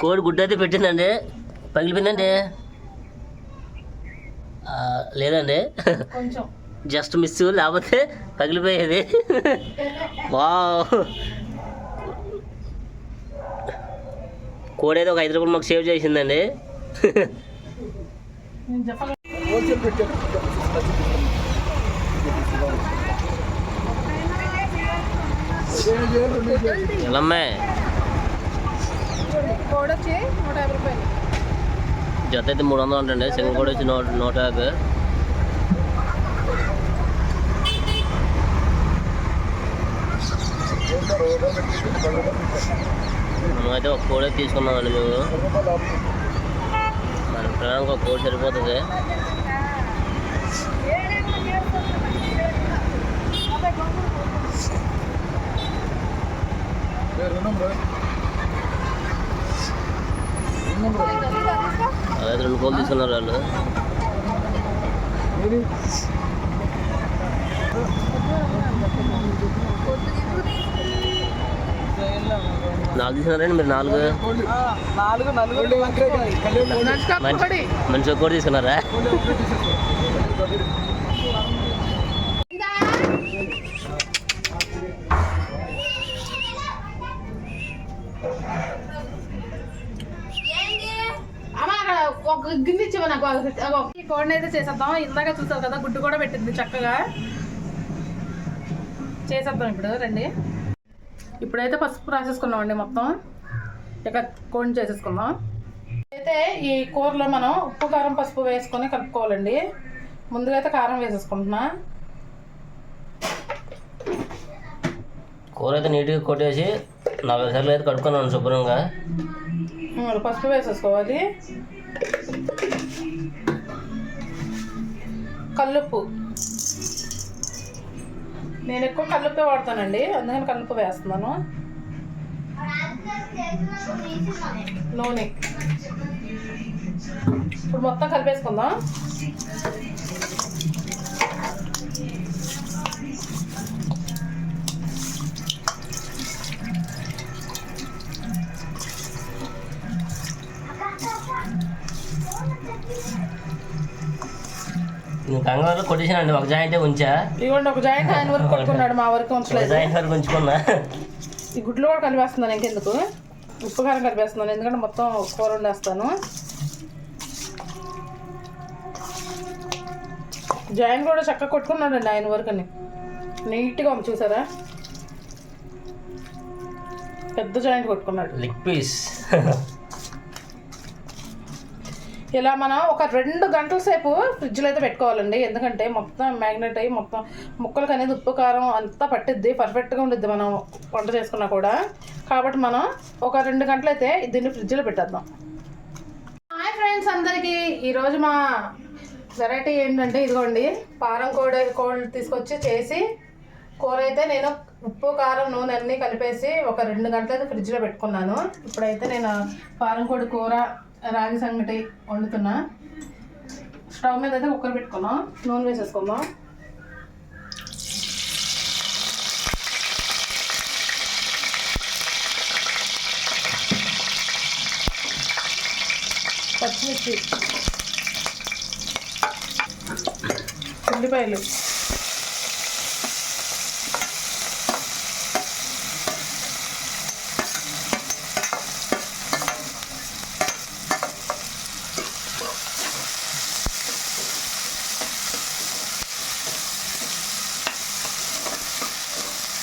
కోడి గుడ్డ అయితే పెట్టిందండి. పగిలిపోయిందండి. లేదండి. జస్ట్ మిస్ లేకపోతే పగిలిపోయేది. వావ్. కోడి అయితే ఒక ఐదు రూపాయలు మాకు సేవ్ చేసిందండి. చెప్పాలి ఎలమ్మే. కోడి వచ్చి నూట యాభై రూపాయలు జత అయితే మూడు వందలు అంటండి సింగల్ కోడి వచ్చి నూట నూట యాభై మనమైతే ఒక కోడి తీసుకున్నామండి మేము మన ప్రాణానికి ఒక కోడి సరిపోతుంది అదే రెండు కోళ్ళు తీసుకున్నారు వాళ్ళు నాలుగు తీసుకున్నారండి మీరు నాలుగు నాలుగు నలుగురు మంచి మంచి ఒక కోడి తీసుకున్నారా ఈ కోడిని అయితే చేసేద్దాం. ఇందాక చూసారు కదా గుడ్డు కూడా పెట్టింది చక్కగా. చేసేద్దాం ఇప్పుడు రండి. ఇప్పుడైతే పసుపు రాసేసుకున్నామండి మొత్తం. ఇక కోడిని చేసేసుకుందాం. అయితే ఈ కూరలో మనం ఉప్పు కారం పసుపు వేసుకొని కలుపుకోవాలండి. ముందుగా అయితే కారం వేసేసుకుంటున్నా. కూర అయితే నీట్గా కొట్టేసి నాలుగు సార్లు అయితే కడుక్కున్నాను శుభ్రంగా. పసుపు వేసేసుకోవాలి. కల్లుప్పు. నేను ఎక్కువ కల్లుప్పే వాడతానండి. అందుకని కల్లుప్పు వేస్తున్నాను. నూనె. ఇప్పుడు మొత్తం కలిపేసుకుందాం. నేను కంగారు కొట్టేసానండి ఒక జాయింటే ఉంచా. ఇదిగోండి ఒక జాయింట్ ఆయన వరకు కొట్టుకున్నాడు మా వరకు ఉంచలేదు. జాయింట్ వరకు ఉంచుకున్నా. ఈ గుడ్లు కూడా కలిపేస్తున్నాను ఇంకెందుకు? ఉప్పు కారం కలిపేస్తున్నాను ఎందుకంటే మొత్తం కూర వండేస్తాను. జాయిన్ కూడా చక్కగా కొట్టుకున్నాడండి ఆయన వరకని. నీట్గా ఉంది చూసారా? పెద్ద జాయింట్ కొట్టుకున్నాడు. లెగ్ పీస్ ఇలా మనం ఒక రెండు గంటల సేపు ఫ్రిడ్జ్లో అయితే పెట్టుకోవాలండి. ఎందుకంటే మొత్తం మ్యాగ్నెట్ అయ్యి మొత్తం ముక్కలకు అనేది ఉప్పు కారం అంతా పట్టిద్ది. పర్ఫెక్ట్గా ఉండిద్ది మనం వంట చేసుకున్నా కూడా. కాబట్టి మనం ఒక రెండు గంటలు అయితే దీన్ని ఫ్రిడ్జ్లో పెట్టేద్దాం. హాయ్ ఫ్రెండ్స్ అందరికీ. ఈరోజు మా వెరైటీ ఏంటంటే ఇదిగోండి. పారం కోడి కోళ్ళు తీసుకొచ్చి చేసి కూర అయితే నేను ఉప్పు కారం నూనె అన్నీ కలిపేసి ఒక రెండు గంటలు అయితే ఫ్రిడ్జ్లో పెట్టుకున్నాను. ఇప్పుడైతే నేను పారం కోడి కూర రాగి సంగటి వండుతున్నా. స్టవ్ మీద అయితే కుక్కర్ పెట్టుకున్నాం. నూనె వేసేసుకుందాం పచ్చిమిర్చి. ఉల్లిపాయలు.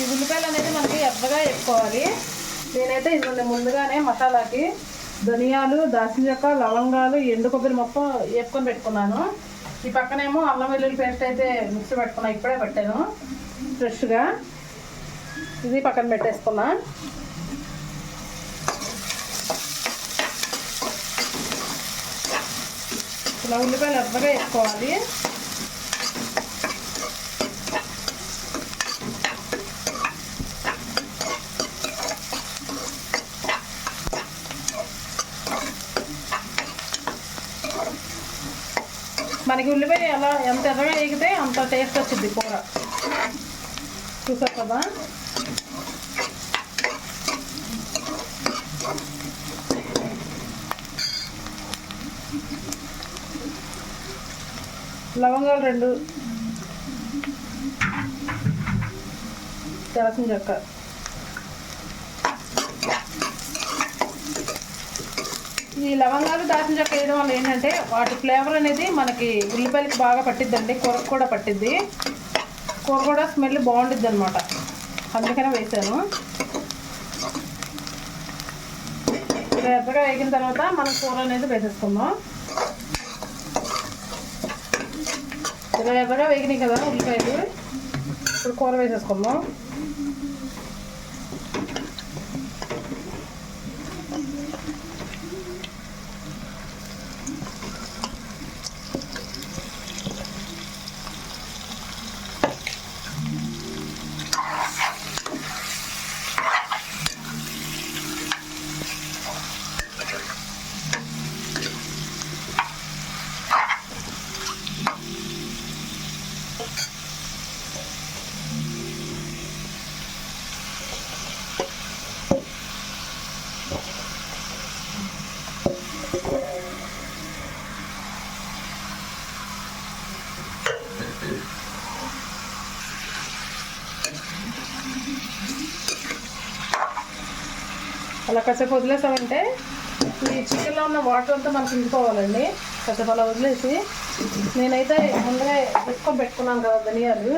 ఈ ఉల్లిపాయలు అనేది మనకి ఎర్రగా వేసుకోవాలి నేనైతే ఇదిగోండి ముందుగానే మసాలాకి ధనియాలు దాల్చిన చెక్క లవంగాలు ఎండు కొబ్బరి మొత్తం వేసుకొని పెట్టుకున్నాను. ఈ పక్కనేమో అల్లం వెల్లుల్లి పేస్ట్ అయితే మిక్సీ పెట్టుకున్నా ఇప్పుడే పెట్టాను. ఫ్రెష్గా. ఇది పక్కన పెట్టేసుకున్నా. ఇలా ఉల్లిపాయలు ఎర్రగా వేసుకోవాలి మనకి ఉల్లిపాయ ఎలా ఎంత ఎర్రగా వేగితే అంత టేస్ట్ వచ్చింది కూర. చూసా కదా? లవంగాలు రెండు తెలసిన చెక్క. ఈ లవంగాలు దాచిన చెక్క వేయడం వల్ల ఏంటంటే వాటి ఫ్లేవర్ అనేది మనకి ఉల్లిపాయలకి బాగా పట్టిద్దండి కూరకు కూడా పట్టిద్ది. కూర కూడా స్మెల్ బాగుంటుంది అనమాట అందుకనే వేసాను. ఎర్రగా వేగిన తర్వాత మనం కూర అనేది వేసేసుకుందాం. ఇలా ఎర్రగా వేగినాయి కదా ఉల్లిపాయలు. ఇప్పుడు కూర వేసేసుకుందాం. కాసేపు వదిలేసామంటే ఈ చికెన్లో ఉన్న వాటర్ అంతా మనకి ఇంకిపోవాలండి. కాసేపు అలా వదిలేసి నేనైతే ముందే వేసుకొని పెట్టుకున్నాను కదా ధనియాలు.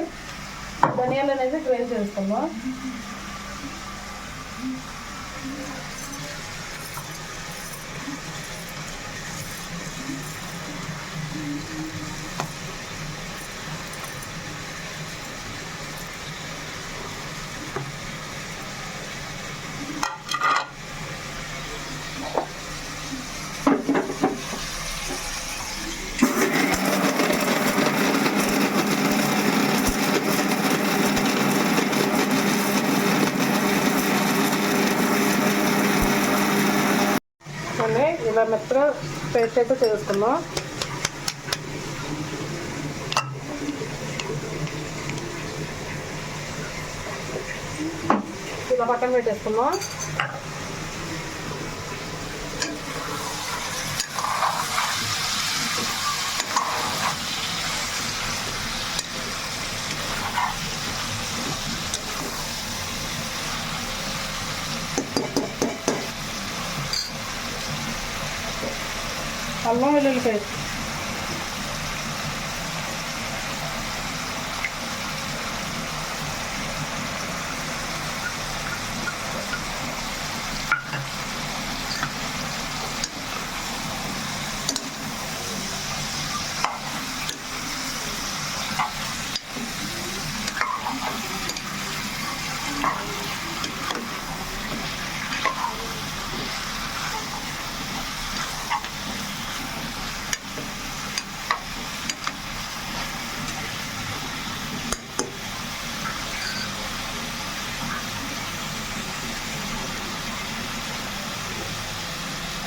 ధనియాలు అనేది గ్రైండ్ చేస్తాము మళ్ళీ ఇలా మెత్తగా పేస్ట్ అయితే చేసుకుందాం ఇలా పక్కన పెట్టేసుకుందాం అల్లం వెల్లుల్లి పేస్ట్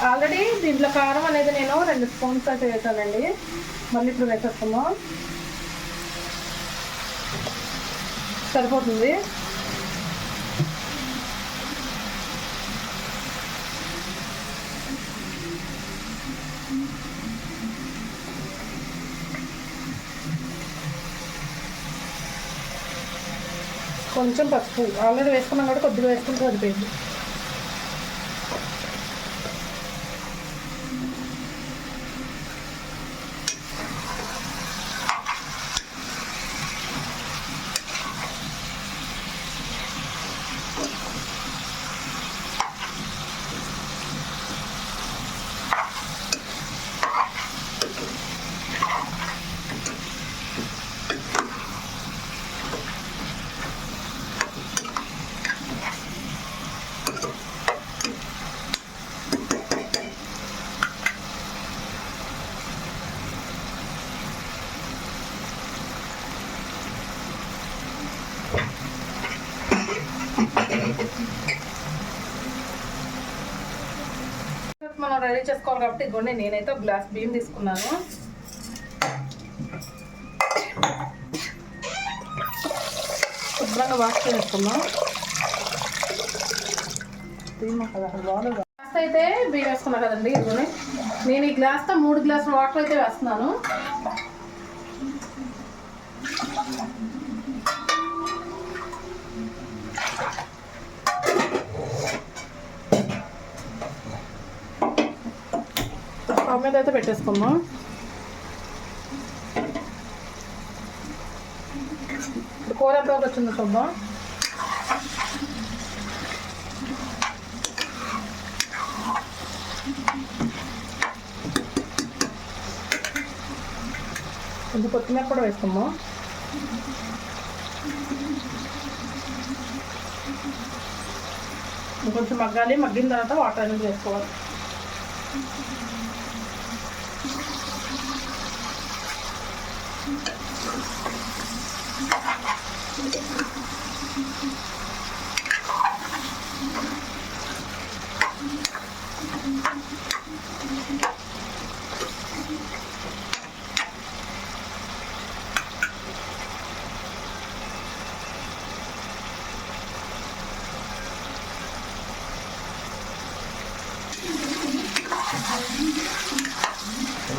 ఆల్రెడీ దీంట్లో కారం అనేది నేను రెండు స్పూన్స్ అయితే వేసానండి. మళ్ళీ ఇప్పుడు వేసేస్తాము సరిపోతుంది. కొంచెం పసుపు. ఆల్రెడీ వేసుకున్నాం కాబట్టి కొద్దిగా వేసుకుంటే సరిపోయింది మనం రెడీ చేసుకోవాలి కాబట్టి ఇదిగోండి నేనైతే ఒక గ్లాస్ బియ్యం తీసుకున్నాను. శుభ్రంగా వాష్ చేసుకున్నాం గ్లాస్ అయితే బియ్యం వేసుకున్నా కదండి ఇదిగోని నేను ఈ గ్లాస్తో మూడు గ్లాసుల వాటర్ అయితే వేస్తున్నాను. స్టవ్ మీద అయితే పెట్టేసుకుందాం. ఇప్పుడు కూర ఎంతవరకు వచ్చిందో చూద్దాం. కొంచెం కొత్తిమీర కూడా వేసుకుందాం. కొంచెం మగ్గాలి మగ్గిన తర్వాత వాటర్ అనేది వేసుకోవాలి.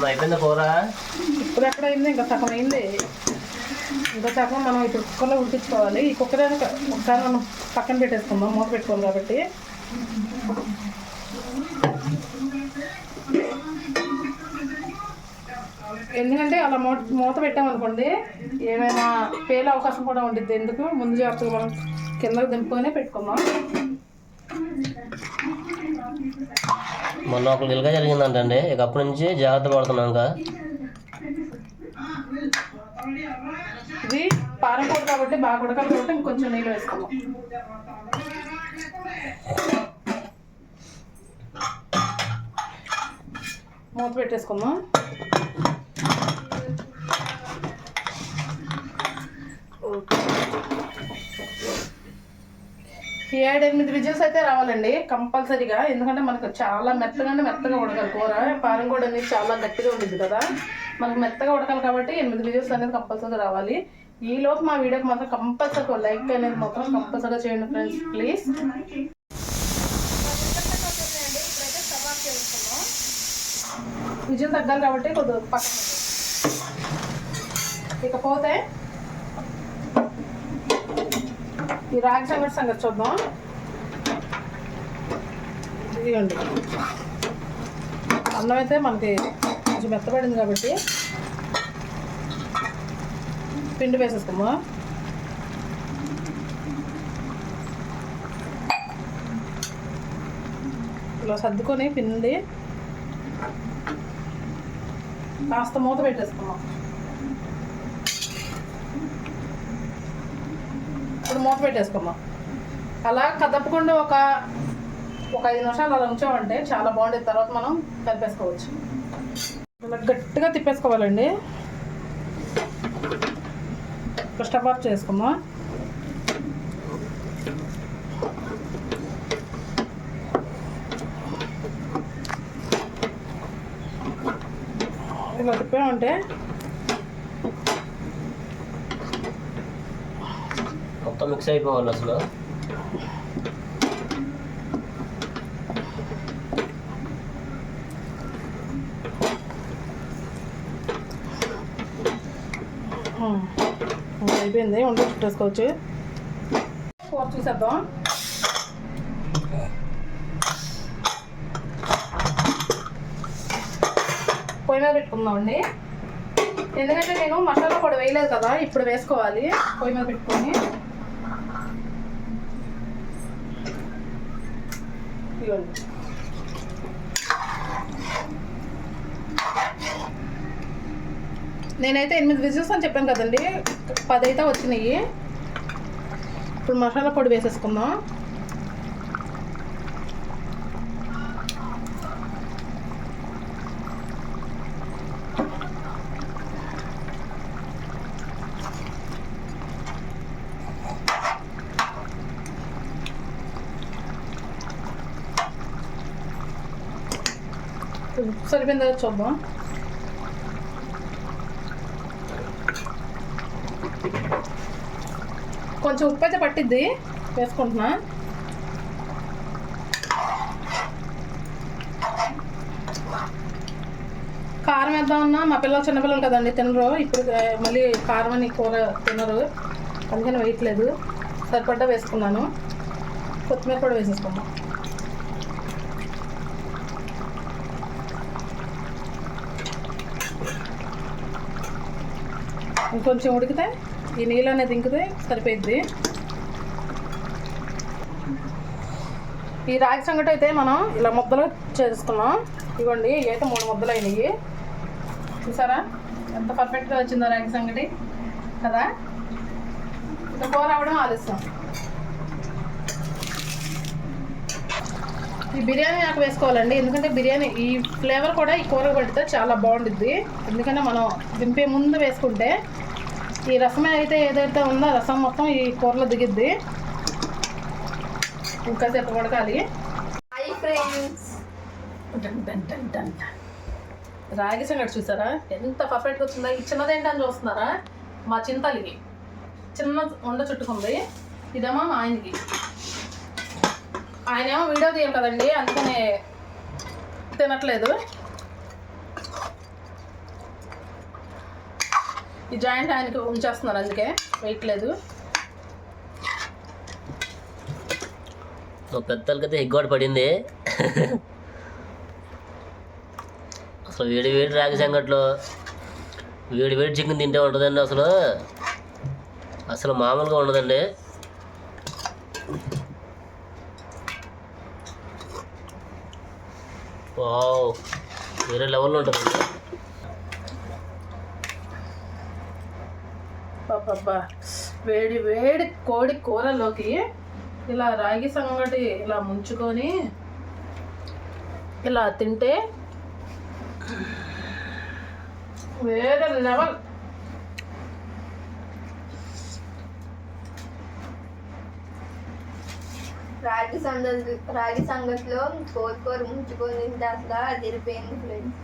అయిపోయింది కూర ఇప్పుడు ఎక్కడ అయింది ఇంకా సగం అయింది ఇంకా సగం మనం ఇప్పుడు కుక్కర్లో ఉడికించుకోవాలి. ఈ కుక్కర్ ఒకసారి మనం పక్కన పెట్టేసుకుందాం మూత పెట్టుకోం కాబట్టి. ఎందుకంటే అలా మూత మూత పెట్టామనుకోండి ఏమైనా పేలే అవకాశం కూడా ఉంటుంది ఎందుకు? ముందు జాగ్రత్తగా మనం కిందకు దింపుకొనే పెట్టుకుందాం. మొన్న ఒక నిలుగా జరిగిందంటండి. ఇక అప్పటి నుంచి జాగ్రత్త పడుతున్నాం ఇంకా. ఇది పారకూడదు కాబట్టి బాగా ఉడకాలి కాబట్టి ఇంకొంచెం నీళ్ళు వేసుకుందాం మూత పెట్టేసుకుందాం ఈ ఏడు ఎనిమిది విజిల్స్ అయితే రావాలండి కంపల్సరీగా. ఎందుకంటే మనకు చాలా మెత్తగా అంటే మెత్తగా ఉడకాలి కూర. పారం కూడా అనేది చాలా గట్టిగా ఉంటుంది కదా. మనకు మెత్తగా ఉడకాలి కాబట్టి ఎనిమిది విజిల్స్ అనేది కంపల్సరీ రావాలి. ఈ లోపు మా వీడియోకి మాత్రం కంపల్సరీ లైక్ అనేది మాత్రం కంపల్సరీగా చేయండి ఫ్రెండ్స్ ప్లీజ్. విజయం తగ్గాలి కాబట్టి కొద్దిగా పక్కన ఇకపోతే ఈ రాగి సంగతి సంగతి చూద్దాం. ఇదిగోండి. అన్నం అయితే మనకి కొంచెం మెత్తబడింది కాబట్టి పిండి వేసేస్తాము ఇలా సర్దుకొని పిండి కాస్త మూత పెట్టేసుకున్నాం ఇప్పుడు మూత పెట్టేసుకుందాం అలా కదపకుండా ఒక ఒక ఐదు నిమిషాలు అలా ఉంచామంటే చాలా బాగుండేది. తర్వాత మనం కలిపేసుకోవచ్చు. ఇలా గట్టిగా తిప్పేసుకోవాలండి. స్టవ్ ఆఫ్ చేసుకుందాం ఇలా తిప్పామంటే మొత్తం మిక్స్ అయిపోవాలి అసలు ఉమ్. ఇంకా అయిపోయింది వంట చుట్టేసుకోవచ్చు. కూర చూసేద్దాం. పొయ్యి మీద పెట్టుకుందామండి ఎందుకంటే నేను మసాలా కూడా వేయలేదు కదా ఇప్పుడు వేసుకోవాలి పొయ్యి మీద పెట్టుకొని. ఇవ్వండి నేనైతే ఎనిమిది విజిల్స్ అని చెప్పాను కదండి. పది అయితే వచ్చినాయి. ఇప్పుడు మసాలా పొడి వేసేసుకుందాం. సరిపోయిందా చూద్దాం. కొంచెం ఉప్పు అయితే పట్టిద్ది. వేసుకుంటున్నా. కారం వేద్దామన్నా మా పిల్లలు చిన్నపిల్లలు కదండి తినరు. ఇప్పుడు మళ్ళీ కారం అని కూర తినరు. అందుకని వేయట్లేదు. సరిపడ్డా వేసుకున్నాను. కొత్తిమీర కూడా వేసేసుకున్నాను ఇంకొంచెం ఉడికితే ఈ నీళ్ళు అనేది ఇంకితే సరిపోయిద్ది. ఈ రాగి సంగటి అయితే మనం ఇలా ముద్దలు చేసుకున్నాం. ఇవ్వండి ఇవి అయితే మూడు ముద్దలు అయినాయి చూసారా? ఎంత పర్ఫెక్ట్గా వచ్చిందో రాగి సంగటి. కదా? ఇంకా కూర అవ్వడం ఆలస్యం. ఈ బిర్యానీ నాకు వేసుకోవాలండి. ఎందుకంటే బిర్యానీ ఈ ఫ్లేవర్ కూడా ఈ కూర పెడితే చాలా బాగుంటుంది ఎందుకంటే మనం దింపే ముందు వేసుకుంటే ఈ రసమే అయితే ఏదైతే ఉందో రసం మొత్తం ఈ కూరలో దిగిద్ది. ఇంకా సేపు ఉడకాలి. హాయ్ ఫ్రెండ్స్ రాగి సంగటి చూసారా? ఎంత పర్ఫెక్ట్గా వచ్చిందా. ఈ చిన్నదేంటని చూస్తున్నారా? మా చింతలికి. చిన్న ఉండ చుట్టుకుంది. ఇదేమో మా ఆయనకి. ఆయన ఏమో వీడియో తీయాలి కదండి అందుకనే తినట్లేదు. ఈ జాయింట్ ఆయనకి ఉంచేస్తున్నారు అందుకే వేయట్లేదు మా పెద్దలకైతే ఎగ్గోడ పడింది. అసలు వేడి వేడి రాగి సంగట్లో వేడి వేడి చికెన్ తింటే ఉంటుందండి అసలు. అసలు మామూలుగా ఉండదండి. వావ్ వేరే లెవెల్లో ఉంటుంది. అబ్బా వేడి వేడి కోడి కూరలోకి ఇలా రాగి సంగటి ఇలా ముంచుకొని ఇలా తింటే వేరే లెవెల్. రాగి సంగతి రాగి సంగతిలో కోరుకోరు ముంచుకొని తింటే అసలు అదిరిపోయింది ఫ్రెండ్స్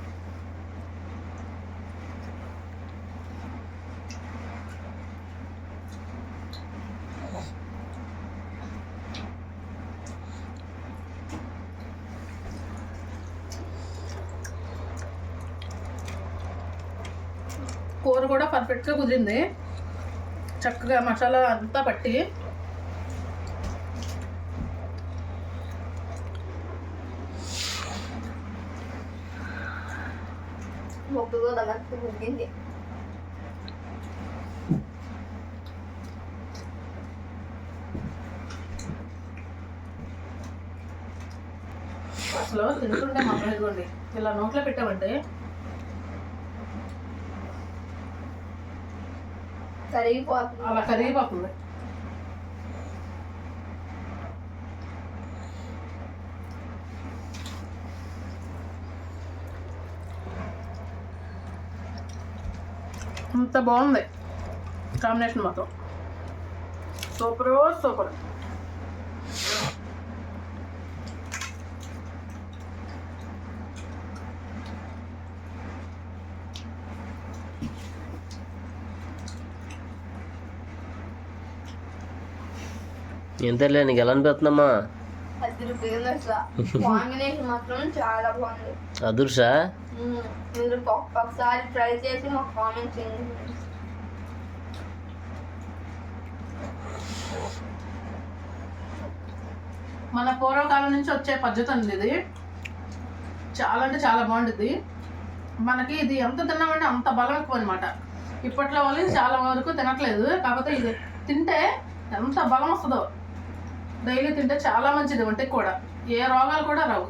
కూర కూడా పర్ఫెక్ట్గా కుదిరింది. చక్కగా మసాలా అంతా పట్టి. కూడా అసలు తింటుంటే ఇదిగోండి. ఇలా నోట్లో పెట్టామంటే కరిగిపోతుంది. అలా కరిగిపోతుంది. అంత బాగుంది కాంబినేషన్ మాత్రం. Super super. ఎంతలే నీకు ఎలా అనిపిస్తుందమ్మా? ఒక్- ఒకసారి ట్రై చేసి మాకు కామెంట్ చేయండి. మన పూర్వకాలం నుంచి వచ్చే పద్ధతి అండి ఇది. చాలా అంటే చాలా బాగుంటుంది మనకి ఇది ఎంత తిన్నామంటే అంత బలం ఎక్కువ అనమాట ఇప్పట్లో వాళ్ళు చాలా వరకు తినట్లేదు. కాకపోతే ఇది తింటే ఎంత బలం వస్తుందో. డైలీ తింటే చాలా మంచిది ఒంటికి కూడా. ఏ రోగాలు కూడా రావు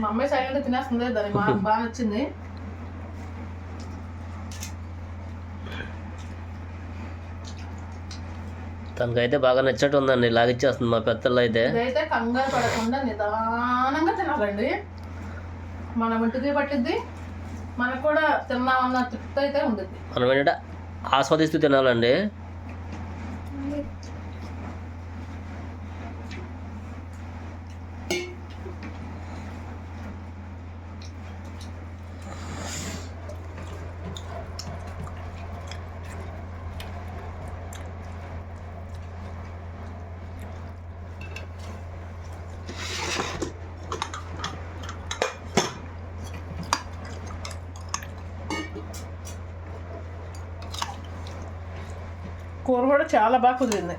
మా అమ్మాయి సైలెంట్ తినేస్తుంది దానికి బాగా బాగా నచ్చింది. తనకైతే బాగా నచ్చట్టు ఉందండి లాగిచ్చేస్తుంది మా పెద్దలు అయితే ఇదైతే కంగారు పడకుండా నిదానంగా తినాలండి. మన ఒంటికి పట్టిద్ది మనకు కూడా తిన్నామన్న తృప్తి అయితే ఉంటుంది మనం ఏంటంటే ఆస్వాదిస్తూ తినాలండి. కూర కూడా చాలా బాగా కుదిరింది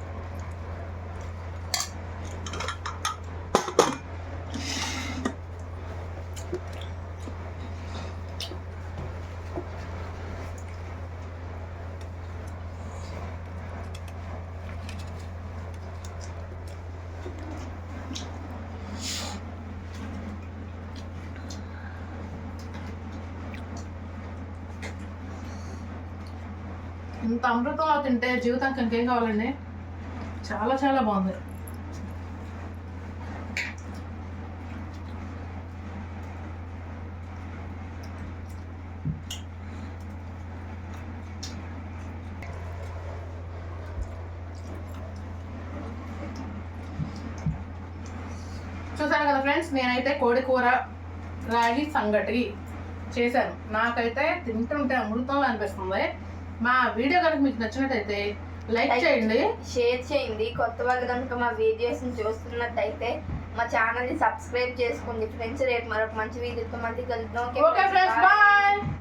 ఇంత అమృతంలో తింటే జీవితానికి ఇంకేం కావాలండి చాలా చాలా బాగుంది. చూసాను కదా ఫ్రెండ్స్ నేనైతే కోడి కూర రాగి సంగటి చేశాను. నాకైతే తింటుంటే అమృతంలో అనిపిస్తుంది. మా వీడియో కనుక మీకు నచ్చినట్టయితే లైక్ చేయండి. షేర్ చేయండి. కొత్త వాళ్ళు కనుక మా వీడియోస్ చూస్తున్నట్టయితే మా ఛానల్ని సబ్స్క్రైబ్ చేసుకోండి. ఫ్రెండ్స్ రేపు మరొక మంచి వీడియోతో మళ్ళీ కలుద్దాం. Okay friends bye